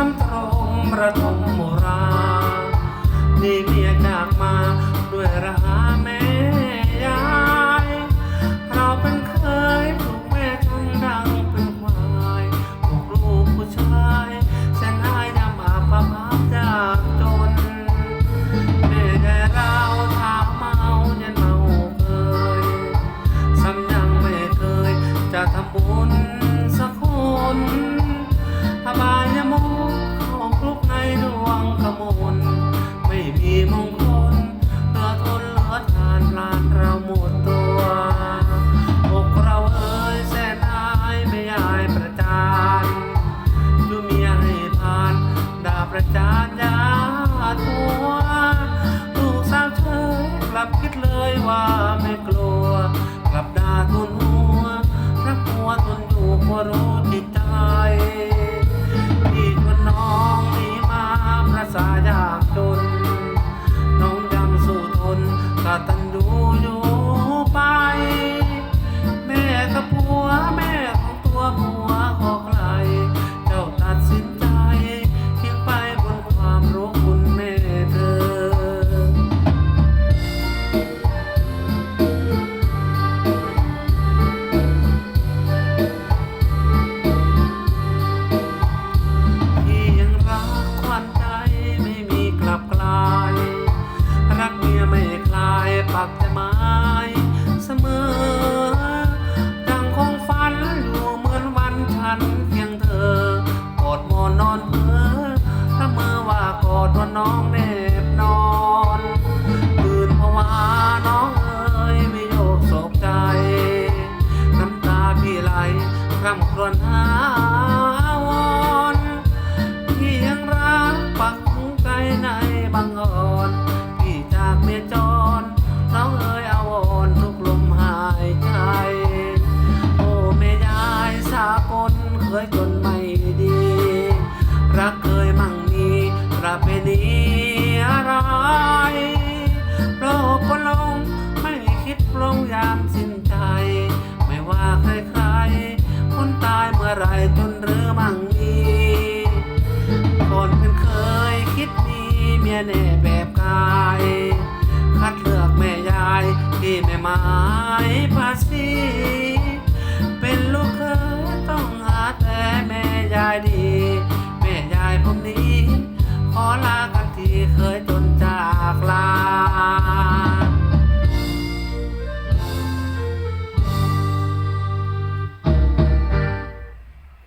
้ำตรงระทมโมรา นี่เรียกนางมาด้วยราแม่ากจะไม้เสมอ ดังของฝันอยู่เหมือนวันฉันเพียงเธอกอดมอนนอนเพ้อถ้าเมื่อว่ากอดวันนอน จะเป็นอะไรโลกก็ลงไม่คิดลงยามสิ้นใจ ไม่ว่าใครๆคนตายเมื่อไรจนหรือมั่งมีคนเป็นเคยคิดดีเมียแน่แบบกาย คัดเลือกแม่ยายที่ไม่หมายภาษ